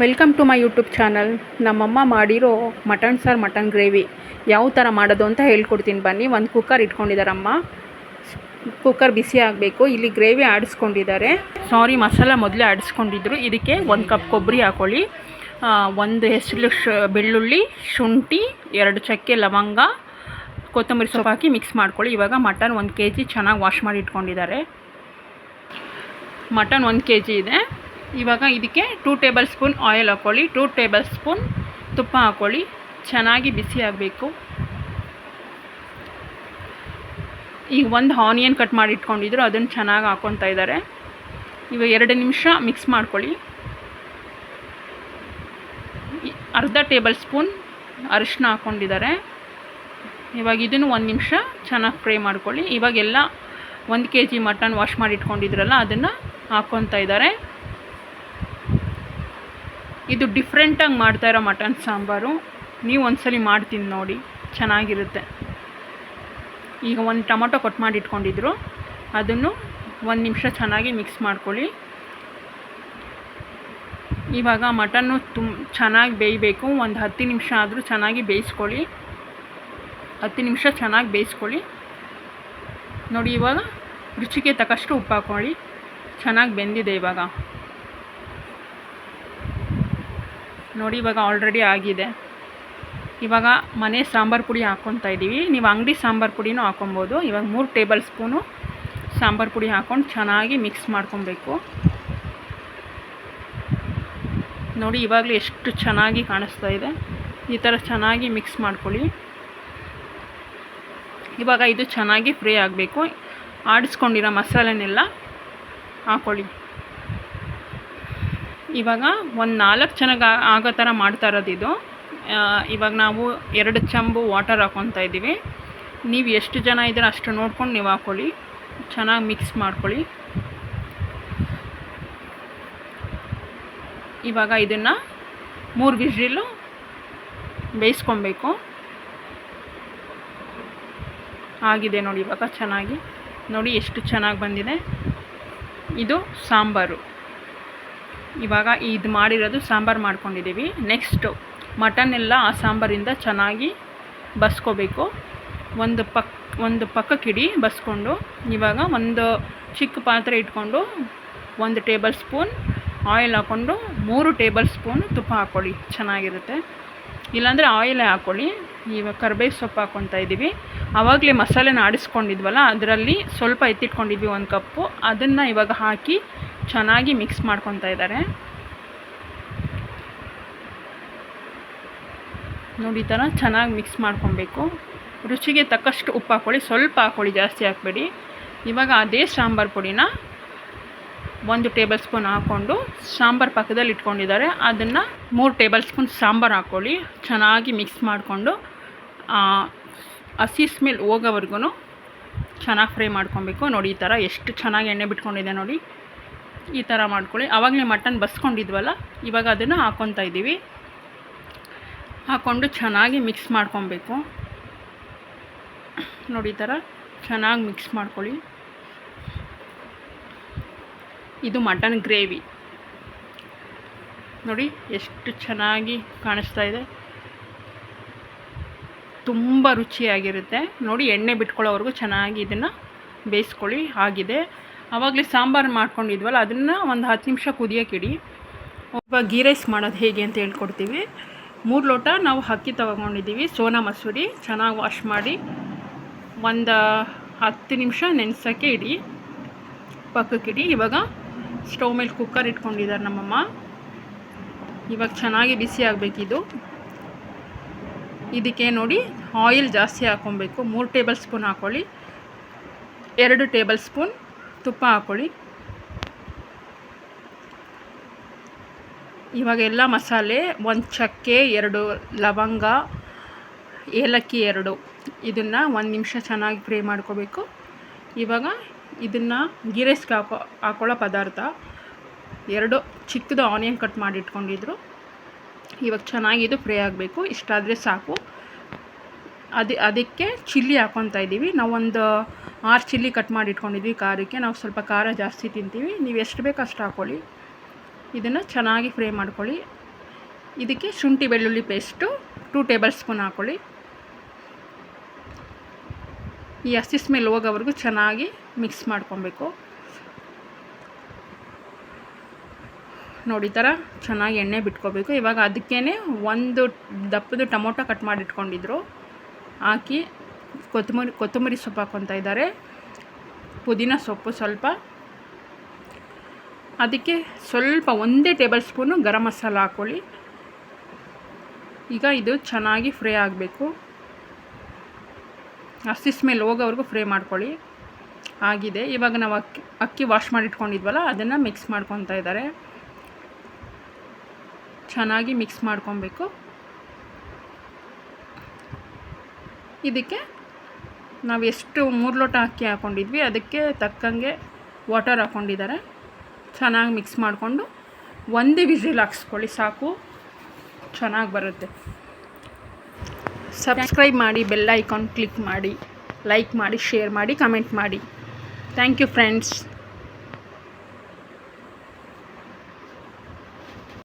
Welcome to my YouTube channel. ನಮ್ಮಮ್ಮ ಮಾಡಿರೋ mutton ಸಾರು, ಮಟನ್ ಗ್ರೇವಿ. ಯಾವ ಥರ ಮಾಡೋದು ಅಂತ ಹೇಳ್ಕೊಡ್ತೀನಿ ಬನ್ನಿ. ಒಂದು ಕುಕ್ಕರ್ ಇಟ್ಕೊಂಡಿದ್ದಾರಮ್ಮ ಕುಕ್ಕರ್ ಬಿಸಿ ಆಗಬೇಕು. ಇಲ್ಲಿ ಗ್ರೇವಿ ಆಡಿಸ್ಕೊಂಡಿದ್ದಾರೆ. ಸಾರಿ ಮಸಾಲ ಮೊದಲೇ ಆಡಿಸ್ಕೊಂಡಿದ್ರು. ಇದಕ್ಕೆ ಒಂದು ಕಪ್ ಕೊಬ್ಬರಿ ಹಾಕೊಳ್ಳಿ. ಒಂದು ಹೆಸರು ಬೆಳ್ಳುಳ್ಳಿ, ಶುಂಠಿ, ಎರಡು ಚಕ್ಕೆ ಲವಂಗ, ಕೊತ್ತಂಬರಿ ಸೊಪ್ಪು ಹಾಕಿ ಮಿಕ್ಸ್ ಮಾಡ್ಕೊಳ್ಳಿ. ಇವಾಗ ಮಟನ್ ಒಂದು ಕೆ ಜಿ ಚೆನ್ನಾಗಿ ವಾಶ್ ಮಾಡಿ ಇಟ್ಕೊಂಡಿದ್ದಾರೆ. ಮಟನ್ ಒಂದು ಕೆ ಜಿ ಇದೆ. ಇವಾಗ ಇದಕ್ಕೆ ಟೂ ಟೇಬಲ್ ಸ್ಪೂನ್ ಆಯಿಲ್ ಹಾಕ್ಕೊಳ್ಳಿ ಟೂ ಟೇಬಲ್ ಸ್ಪೂನ್ ತುಪ್ಪ ಹಾಕ್ಕೊಳ್ಳಿ ಚೆನ್ನಾಗಿ ಬಿಸಿ ಆಗಬೇಕು. ಈಗ ಒಂದು ಆನಿಯನ್ ಕಟ್ ಮಾಡಿ ಇಟ್ಕೊಂಡಿದ್ರು, ಅದನ್ನು ಚೆನ್ನಾಗಿ ಹಾಕ್ಕೊತಾ ಇದ್ದಾರೆ ಇವಾಗ ಎರಡು ನಿಮಿಷ ಮಿಕ್ಸ್ ಮಾಡ್ಕೊಳ್ಳಿ ಅರ್ಧ ಟೇಬಲ್ ಸ್ಪೂನ್ ಅರಿಶಿನ ಹಾಕ್ಕೊಂಡಿದ್ದಾರೆ ಇವಾಗ ಇದನ್ನು ಒಂದು ನಿಮಿಷ ಚೆನ್ನಾಗಿ ಫ್ರೈ ಮಾಡ್ಕೊಳ್ಳಿ. ಇವಾಗೆಲ್ಲ ಒಂದು ಕೆ ಜಿ ಮಟನ್ ವಾಶ್ ಮಾಡಿ ಇಟ್ಕೊಂಡಿದ್ರಲ್ಲ, ಅದನ್ನು ಹಾಕ್ಕೊತಾ ಇದ್ದಾರೆ ಇದು ಡಿಫ್ರೆಂಟಾಗಿ ಮಾಡ್ತಾ ಇರೋ ಮಟನ್ ಸಾಂಬಾರು. ನೀವು ಒಂದ್ಸಲಿ ಮಾಡ್ತೀನಿ ನೋಡಿ, ಚೆನ್ನಾಗಿರುತ್ತೆ. ಈಗ ಒಂದು ಟೊಮೊಟೊ ಕಟ್ ಮಾಡಿ ಇಟ್ಕೊಂಡಿದ್ರು. ಅದನ್ನು ಒಂದು ನಿಮಿಷ ಚೆನ್ನಾಗಿ ಮಿಕ್ಸ್ ಮಾಡ್ಕೊಳ್ಳಿ. ಇವಾಗ ಮಟನ್ನು ತುಂಬ ಚೆನ್ನಾಗಿ ಬೇಯಬೇಕು. ಒಂದು ಹತ್ತು ನಿಮಿಷ ಆದರೂ ಚೆನ್ನಾಗಿ ಬೇಯಿಸ್ಕೊಳ್ಳಿ. ಹತ್ತು ನಿಮಿಷ ಚೆನ್ನಾಗಿ ಬೇಯಿಸ್ಕೊಳ್ಳಿ. ನೋಡಿ ಇವಾಗ ರುಚಿಗೆ ತಕ್ಕಷ್ಟು ಉಪ್ಪು ಹಾಕ್ಕೊಳ್ಳಿ ಚೆನ್ನಾಗಿ ಬೆಂದಿದೆ ಇವಾಗ. ನೋಡಿ, ಇವಾಗ ಆಲ್ರೆಡಿ ಆಗಿದೆ. ಇವಾಗ ಮನೆ ಸಾಂಬಾರು ಪುಡಿ ಹಾಕ್ಕೊತಾ ಇದ್ದೀವಿ. ನೀವು ಅಂಗಡಿ ಸಾಂಬಾರು ಪುಡಿನೂ ಹಾಕೊಬೋದು ಇವಾಗ ಮೂರು ಟೇಬಲ್ ಸ್ಪೂನು ಸಾಂಬಾರು ಪುಡಿ ಹಾಕ್ಕೊಂಡು ಚೆನ್ನಾಗಿ ಮಿಕ್ಸ್ ಮಾಡ್ಕೊಬೇಕು ನೋಡಿ, ಇವಾಗಲೇ ಎಷ್ಟು ಚೆನ್ನಾಗಿ ಕಾಣಿಸ್ತಾ ಇದೆ. ಈ ಥರ ಚೆನ್ನಾಗಿ ಮಿಕ್ಸ್ ಮಾಡ್ಕೊಳ್ಳಿ. ಇವಾಗ ಇದು ಚೆನ್ನಾಗಿ ಫ್ರೈ ಆಗಬೇಕು. ಆಡಿಸ್ಕೊಂಡಿರೋ ಮಸಾಲೆನೆಲ್ಲ ಹಾಕ್ಕೊಳ್ಳಿ ಇವಾಗ ಒಂದು ನಾಲ್ಕು ಜನಕ್ಕೆ ಆಗೋ ಥರ ಮಾಡ್ತಾ ಇರೋದು ಇದು. ಇವಾಗ ನಾವು ಎರಡು ಚಂಬು ವಾಟರ್ ಹಾಕ್ಕೊತಾ ಇದ್ದೀವಿ. ನೀವು ಎಷ್ಟು ಜನ ಇದ್ದೀರ ಅಷ್ಟು ನೋಡ್ಕೊಂಡು ನೀವು ಹಾಕ್ಕೊಳ್ಳಿ ಚೆನ್ನಾಗಿ ಮಿಕ್ಸ್ ಮಾಡ್ಕೊಳ್ಳಿ. ಇವಾಗ ಇದನ್ನು ಮೂರು ವಿಸಿಲು ಬೇಯಿಸ್ಕೊಬೇಕು. ಆಗಿದೆ ನೋಡಿ ಇವಾಗ ಚೆನ್ನಾಗಿ. ನೋಡಿ ಎಷ್ಟು ಚೆನ್ನಾಗಿ ಬಂದಿದೆ. ಇದು ಸಾಂಬಾರು. ಇವಾಗ ಇದು ಮಾಡಿರೋದು ಸಾಂಬಾರು ಮಾಡ್ಕೊಂಡಿದ್ದೀವಿ. ನೆಕ್ಸ್ಟು ಮಟನ್ ಎಲ್ಲ ಆ ಸಾಂಬಾರಿಂದ ಚೆನ್ನಾಗಿ ಬಸ್ಕೋಬೇಕು. ಒಂದು ಪಕ್, ಒಂದು ಪಕ್ಕಕ್ಕಿಡಿ ಬಸ್ಕೊಂಡು. ಇವಾಗ ಒಂದು ಚಿಕ್ಕ ಪಾತ್ರೆ ಇಟ್ಕೊಂಡು ಒಂದು ಟೇಬಲ್ ಸ್ಪೂನ್ ಆಯಿಲ್ ಹಾಕ್ಕೊಂಡು ಮೂರು ಟೇಬಲ್ ಸ್ಪೂನ್ ತುಪ್ಪ ಹಾಕ್ಕೊಳ್ಳಿ ಚೆನ್ನಾಗಿರುತ್ತೆ. ಇಲ್ಲಾಂದರೆ ಆಯಿಲೇ ಹಾಕ್ಕೊಳ್ಳಿ ಇವಾಗ ಕರ್ಬೇವು ಸೊಪ್ಪು ಹಾಕ್ಕೊತಾ ಇದ್ದೀವಿ. ಆವಾಗಲೇ ಮಸಾಲೆನ ಆಡಿಸ್ಕೊಂಡಿದ್ವಲ್ಲ, ಅದರಲ್ಲಿ ಸ್ವಲ್ಪ ಎತ್ತಿಟ್ಕೊಂಡಿದ್ವಿ ಒಂದು ಕಪ್ಪು. ಅದನ್ನು ಇವಾಗ ಹಾಕಿ ಚೆನ್ನಾಗಿ ಮಿಕ್ಸ್ ಮಾಡ್ಕೊತಾ ಇದ್ದಾರೆ ನೋಡಿ, ಈ ಥರ ಚೆನ್ನಾಗಿ ಮಿಕ್ಸ್ ಮಾಡ್ಕೊಬೇಕು. ರುಚಿಗೆ ತಕ್ಕಷ್ಟು ಉಪ್ಪು ಹಾಕ್ಕೊಳ್ಳಿ. ಸ್ವಲ್ಪ ಹಾಕ್ಕೊಳ್ಳಿ, ಜಾಸ್ತಿ ಹಾಕ್ಬೇಡಿ. ಇವಾಗ ಅದೇ ಸಾಂಬಾರು ಪುಡಿನ ಒಂದು ಟೇಬಲ್ ಸ್ಪೂನ್ ಹಾಕ್ಕೊಂಡು ಸಾಂಬಾರು ಪಕ್ಕದಲ್ಲಿ ಇಟ್ಕೊಂಡಿದ್ದಾರೆ. ಅದನ್ನು ಮೂರು ಟೇಬಲ್ ಸ್ಪೂನ್ ಸಾಂಬಾರು ಹಾಕ್ಕೊಳ್ಳಿ. ಚೆನ್ನಾಗಿ ಮಿಕ್ಸ್ ಮಾಡಿಕೊಂಡು ಹಸಿ ಸ್ಮೆಲ್ ಹೋಗೋವರೆಗೂ ಚೆನ್ನಾಗಿ ಫ್ರೈ ಮಾಡ್ಕೊಬೇಕು. ನೋಡಿ, ಈ ಥರ ಎಷ್ಟು ಚೆನ್ನಾಗಿ ಎಣ್ಣೆ ಬಿಟ್ಕೊಂಡಿದೆ ನೋಡಿ. ಈ ಥರ ಮಾಡ್ಕೊಳ್ಳಿ. ಆವಾಗಲೇ ಮಟನ್ ಬಸ್ಕೊಂಡಿದ್ವಲ್ಲ, ಇವಾಗ ಅದನ್ನು ಹಾಕ್ಕೊತಾ ಇದ್ದೀವಿ. ಹಾಕ್ಕೊಂಡು ಚೆನ್ನಾಗಿ ಮಿಕ್ಸ್ ಮಾಡ್ಕೊಬೇಕು. ನೋಡಿ ಈ ಥರ ಚೆನ್ನಾಗಿ ಮಿಕ್ಸ್ ಮಾಡ್ಕೊಳ್ಳಿ. ಇದು ಮಟನ್ ಗ್ರೇವಿ. ನೋಡಿ ಎಷ್ಟು ಚೆನ್ನಾಗಿ ಕಾಣಿಸ್ತಾ ಇದೆ. ತುಂಬ ರುಚಿಯಾಗಿರುತ್ತೆ. ನೋಡಿ ಎಣ್ಣೆ ಬಿಟ್ಕೊಳ್ಳೋವರೆಗೂ ಚೆನ್ನಾಗಿ ಇದನ್ನು ಬೇಯಿಸ್ಕೊಳ್ಳಿ. ಆಗಿದೆ. ಆವಾಗಲೇ ಸಾಂಬಾರು ಮಾಡ್ಕೊಂಡಿದ್ವಲ್ಲ, ಅದನ್ನು ಒಂದು ಹತ್ತು ನಿಮಿಷ ಕುದಿಯೋಕ್ಕಿಡಿ. ಒಬ್ಬ ಗೀ ರೈಸ್ ಮಾಡೋದು ಹೇಗೆ ಅಂತ ಹೇಳ್ಕೊಡ್ತೀವಿ. ಮೂರು ಲೋಟ ನಾವು ಅಕ್ಕಿ ತೊಗೊಂಡಿದ್ದೀವಿ, ಸೋನಾ ಮಸೂರಿ, ಚೆನ್ನಾಗಿ ವಾಶ್ ಮಾಡಿ. ಒಂದು ಹತ್ತು ನಿಮಿಷ ನೆನೆಸೋಕ್ಕೆ ಇಡಿ, ಪಕ್ಕಕ್ಕಿಡಿ. ಇವಾಗ ಸ್ಟವ್ ಮೇಲೆ ಕುಕ್ಕರ್ ಇಟ್ಕೊಂಡಿದ್ದಾರೆ ನಮ್ಮಮ್ಮ. ಇವಾಗ ಚೆನ್ನಾಗಿ ಬಿಸಿ ಆಗಬೇಕಿದು ಇದಕ್ಕೆ ನೋಡಿ ಆಯಿಲ್ ಜಾಸ್ತಿ ಹಾಕ್ಕೊಬೇಕು. ಮೂರು ಟೇಬಲ್ ಸ್ಪೂನ್ ಹಾಕ್ಕೊಳ್ಳಿ ಎರಡು ಟೇಬಲ್ ಸ್ಪೂನ್. ತುಪ್ಪ ಹಾಕ್ಕೊಳ್ಳಿ. ಇವಾಗ ಎಲ್ಲ ಮಸಾಲೆ, ಒಂದು ಚಕ್ಕೆ, ಎರಡು ಲವಂಗ, ಏಲಕ್ಕಿ ಎರಡು. ಇದನ್ನು ಒಂದು ನಿಮಿಷ ಚೆನ್ನಾಗಿ ಫ್ರೈ ಮಾಡ್ಕೋಬೇಕು. ಇವಾಗ ಇದನ್ನು ಗೀ ರೈಸ್ಗೆ ಹಾಕೋ, ಹಾಕೊಳ್ಳೋ ಪದಾರ್ಥ. ಎರಡು ಚಿಕ್ಕದು ಆನಿಯನ್ ಕಟ್ ಮಾಡಿಟ್ಕೊಂಡಿದ್ರು ಇವಾಗ ಚೆನ್ನಾಗಿ ಇದು ಫ್ರೈ ಆಗಬೇಕು. ಇಷ್ಟಾದರೆ ಸಾಕು. ಅದು ಅದಕ್ಕೆ ಚಿಲ್ಲಿ ಹಾಕ್ಕೊತಾ ಇದ್ದೀವಿ. ನಾವೊಂದು ಆರು ಚಿಲ್ಲಿ ಕಟ್ ಮಾಡಿ ಇಟ್ಕೊಂಡಿದ್ವಿ ಖಾರಕ್ಕೆ. ನಾವು ಸ್ವಲ್ಪ ಖಾರ ಜಾಸ್ತಿ ತಿಂತೀವಿ. ನೀವು ಎಷ್ಟು ಬೇಕು ಅಷ್ಟು ಹಾಕ್ಕೊಳ್ಳಿ ಇದನ್ನು ಚೆನ್ನಾಗಿ ಫ್ರೈ ಮಾಡ್ಕೊಳ್ಳಿ. ಇದಕ್ಕೆ ಶುಂಠಿ ಬೆಳ್ಳುಳ್ಳಿ ಪೇಸ್ಟು, ಟೂ ಟೇಬಲ್ ಸ್ಪೂನ್ ಹಾಕ್ಕೊಳ್ಳಿ ಈ ಹಸಿ ಸ್ಮೆಲ್ ಹೋಗೋವರೆಗೂ ಚೆನ್ನಾಗಿ ಮಿಕ್ಸ್ ಮಾಡ್ಕೊಬೇಕು. ನೋಡಿ ಥರ ಚೆನ್ನಾಗಿ ಎಣ್ಣೆ ಬಿಟ್ಕೋಬೇಕು. ಇವಾಗ ಅದಕ್ಕೇ ಒಂದು ದಪ್ಪದು ಟೊಮೊಟೊ ಕಟ್ ಮಾಡಿ ಇಟ್ಕೊಂಡಿದ್ರು ಹಾಕಿ ಕೊತ್ತಂಬರಿ ಕೊತ್ತಂಬರಿ ಸೊಪ್ಪು ಹಾಕ್ಕೊತಾ ಇದ್ದಾರೆ. ಪುದೀನ ಸೊಪ್ಪು ಸ್ವಲ್ಪ. ಅದಕ್ಕೆ ಸ್ವಲ್ಪ ಒಂದೇ ಟೇಬಲ್ ಸ್ಪೂನು ಗರಂ ಮಸಾಲ ಹಾಕ್ಕೊಳ್ಳಿ. ಈಗ ಇದು ಚೆನ್ನಾಗಿ ಫ್ರೈ ಆಗಬೇಕು. ಹಸಿ ಸ್ಮೆಲ್ ಹೋಗೋವರೆಗೂ ಫ್ರೈ ಮಾಡ್ಕೊಳ್ಳಿ. ಆಗಿದೆ. ಇವಾಗ ನಾವು ಅಕ್ಕಿ ಅಕ್ಕಿ ವಾಶ್ ಮಾಡಿಟ್ಕೊಂಡಿದ್ವಲ್ಲ, ಅದನ್ನು ಮಿಕ್ಸ್ ಮಾಡ್ಕೊತಾ ಇದ್ದಾರೆ. ಚೆನ್ನಾಗಿ ಮಿಕ್ಸ್ ಮಾಡ್ಕೊಬೇಕು. ಇದಕ್ಕೆ ನಾವು ಎಷ್ಟು ಮೂರು ಲೋಟ ಅಕ್ಕಿ ಹಾಕ್ಕೊಂಡಿದ್ವಿ ಅದಕ್ಕೆ ತಕ್ಕಂಗೆ ವಾಟರ್ ಹಾಕ್ಕೊಂಡಿದ್ದಾರೆ ಚೆನ್ನಾಗಿ ಮಿಕ್ಸ್ ಮಾಡಿಕೊಂಡು ಒಂದೇ ವಿಸಿಲ್ ಹಾಕ್ಸ್ಕೊಳ್ಳಿ, ಸಾಕು. ಚೆನ್ನಾಗಿ ಬರುತ್ತೆ. ಸಬ್ಸ್ಕ್ರೈಬ್ ಮಾಡಿ ಬೆಲ್ ಐಕಾನ್ ಕ್ಲಿಕ್ ಮಾಡಿ ಲೈಕ್ ಮಾಡಿ ಶೇರ್ ಮಾಡಿ ಕಮೆಂಟ್ ಮಾಡಿ. Thank you friends